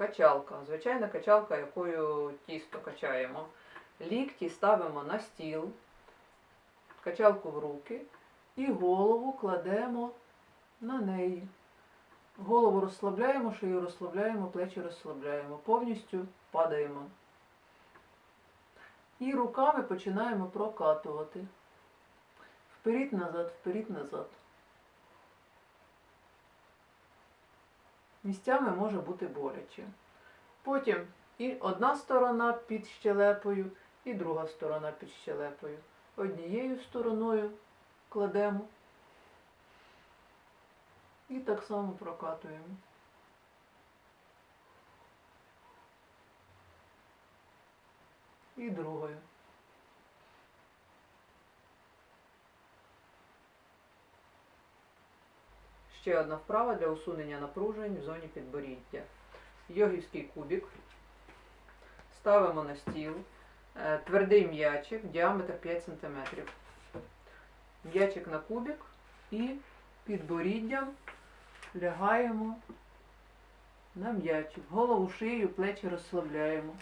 Качалка. Звичайна качалка, якою тісто качаємо. Лікті ставимо на стіл, качалку в руки і голову кладемо на неї. Голову розслабляємо, шию розслабляємо, плечі розслабляємо. Повністю падаємо. І руками починаємо прокатувати. Вперед, назад, вперед, назад. Місцями може бути боляче. Потім і одна сторона під щелепою, і друга сторона під щелепою. Однією стороною кладемо. І так само прокатуємо. І другою. Ще одна вправа для усунення напружень в зоні підборіддя. Йогівський кубик. Ставимо на стіл. Е, Твердий м'ячик, діаметр 5 см. М'ячик на кубик і підборіддям лягаємо на м'ячик. Голову, шию, плечі розслабляємо.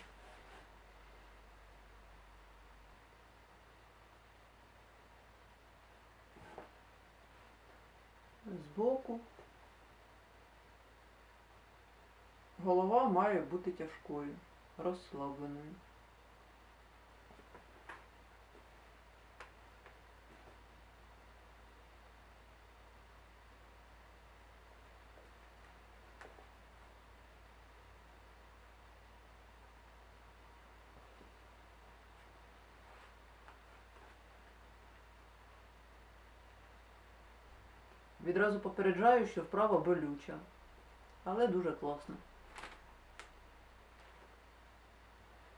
Збоку. Голова має бути тяжкою, розслабленою. Відразу попереджаю, що вправа болюча, але дуже класна.